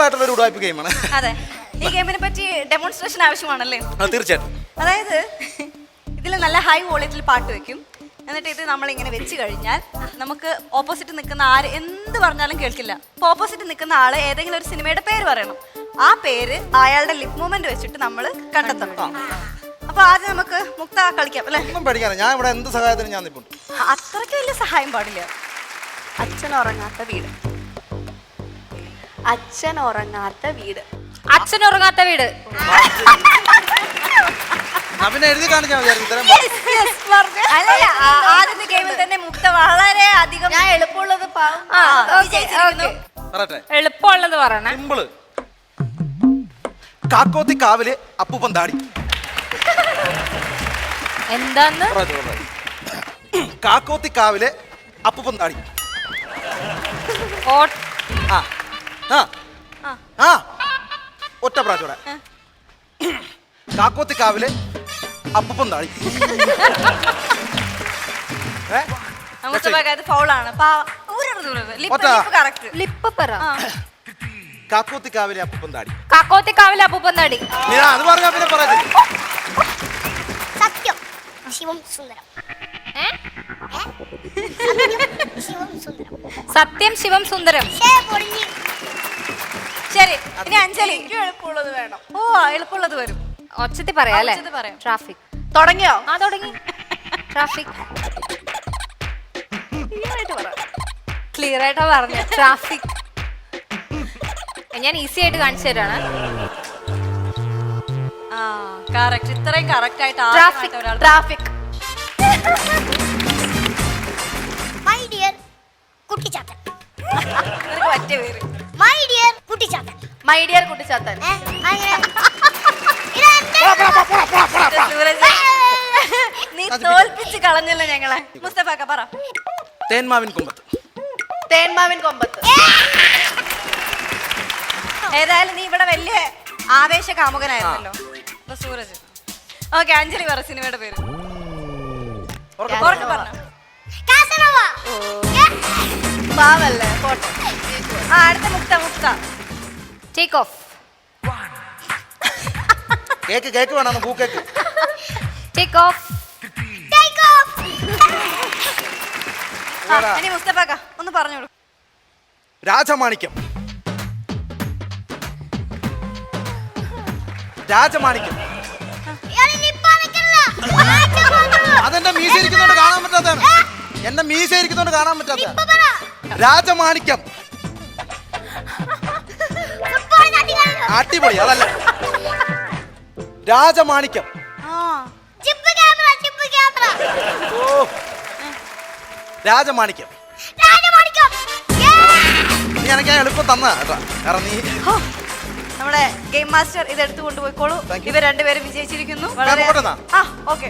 Simple ആയിട്ടുള്ള ഒരു ഉടായ്പ ഗെയിമാണ് അതെ. ഈ ഗെയിമിനെ പറ്റി ഡെമോൺസ്ട്രേഷൻ ആവശ്യമാണല്ലേ? തീർച്ചയായിട്ടും. അതായത് ഇതിൽ നല്ല ഹൈ വോളിയത്തിൽ പാട്ട് വെക്കും. എന്നിട്ട് ഇത് നമ്മൾ ഇങ്ങനെ വെച്ച് കഴിഞ്ഞാൽ നമുക്ക് ഓപ്പോസിറ്റ് നിൽക്കുന്ന ആര് എന്ത് പറഞ്ഞാലും കേൾക്കില്ല. അപ്പൊ ഓപ്പോസിറ്റ് നിൽക്കുന്ന ആൾ ഏതെങ്കിലും ഒരു സിനിമയുടെ പേര് പറയണം. ആ പേര് അയാളുടെ ലിപ് മൂവ്മെന്റ് വെച്ചിട്ട് നമ്മൾ കണ്ടെത്തണം. അപ്പൊ ആദ്യം നമുക്ക് മുക്ത കളിക്കാം അല്ലേ? ഒന്നും പഠിക്കാതെ ഞാൻ ഇവിടെ എന്ത് സഹായത്തിനും ഞാൻ അത്രയ്ക്ക് വലിയ സഹായം പാടില്ല. അച്ഛൻ ഉറങ്ങാത്ത വീട്. അച്ഛൻ ഉറങ്ങാത്ത വീട്. അച്ഛൻ ഉറങ്ങാത്ത വീട്. പിന്നെ എഴുതി കാണിച്ചാൽ മതിയായിരുന്നു ഇത്രയും അല്ലല്ല ആ- ആദ്യത്തെ ഗെയിമിൽ തന്നെ മുക്ത വളരെ അധികം ഞാൻ എളുപ്പമുള്ളത് പാവം ആ, ഓക്കേ, ഓക്കേ. പറയട്ടെ. എളുപ്പമുള്ളത് പറയണേ. സിമ്പിൾ കാക്കോത്തി കാവിൽ അപ്പൂപ്പൻ താടി. എന്താന്ന്? പറയട്ടെ, പറയട്ടെ. കാക്കോത്തി കാവിൽ അപ്പൂപ്പൻ താടി. ഓ- ആ. ആ. ആ. ആ. ഒറ്റ പ്രാവശ്യം കാക്കോത്തി കാവിലെ അപ്പം? മുസ്തഫാക്ക് അത് കാക്കോത്തി കാവിലെ അപ്പം താടി. പറഞ്ഞാ പിന്നെ സത്യം. ശിവം സുന്ദരം? സത്യം ശിവം സുന്ദരം. ശരി ഇനി അഞ്ജലി എളുപ്പമുള്ളത് വേണം. ഓ എളുപ്പമുള്ളത് വരും. ഒച്ചത്തി പറയാം അല്ലേ? ഒച്ചത്തിൽ പറയാം. ട്രാഫിക്. തുടങ്ങിയോ? ആ തുടങ്ങി. ട്രാഫിക്. ക്ലിയർ ആയിട്ടാ പറഞ്ഞു. ട്രാഫിക്. ഞാൻ ഈസി ആയിട്ട് കാണിച്ചു തരാണ്. ആ കറക്റ്റ് ഇത്രയും കറക്റ്റ് ആയിട്ട്. ആദ്യമായിട്ട് ഒരാൾ ട്രാഫിക്. My dear Kuttichathan. നിനക്ക് പറ്റിയ പേര്. മൈ ഡിയർ കുട്ടിച്ചാത്തൻ നീ തോൽപ്പിച്ച് കളഞ്ഞല്ലോ ഞങ്ങളെ. മുസ്തഫാക്ക പറ. തേന്മാവിൻ കൊമ്പത്ത്. തേന്മാവിൻ കൊമ്പത്ത്. ഏതായാലും നീ ഇവിടെ വലിയ ആവേശ കാമുകനായിരുന്നല്ലോ അപ്പൊ സൂരജ്. ഓക്കെ അഞ്ജലി പറ സിനിമയുടെ പേര്? പാവല്ലേ പോട്ടെ. ആ അടുത്ത മുക്ത മുക്ത. ടേക്ക് ഓഫ് കേക്ക് കേക്ക് വേണം പൂ cake take off take off ഇനി മുസ്തഫാക്ക ഒന്ന് പറഞ്ഞോളൂ. രാജമാണിക്യം. രാജമാണിക്യം. അതെന്റെ മീശ ഇരിക്കുന്നോണ്ട് കാണാൻ പറ്റാത്തതാണ്. എന്റെ മീശ ഇരിക്കുന്നോണ്ട് കാണാൻ പറ്റാത്ത. രാജമാണിക്യം. അടിപൊളി അതല്ല. രാജമാണിക്യം. ഓ. രാജമാണിക്യം! നീ എനിക്ക് എളുപ്പം തന്ന കേട്ടോ. കാരണം നീ നമ്മുടെ ഗെയിം മാസ്റ്റർ ഇത് എടുത്തു കൊണ്ടുപോയിക്കോളൂ. Thank you. ഇവർ രണ്ടുപേരും വിജയിച്ചിരിക്കുന്നു. ഞാൻ പോട്ടെന്നാ? ആ ഓക്കെ.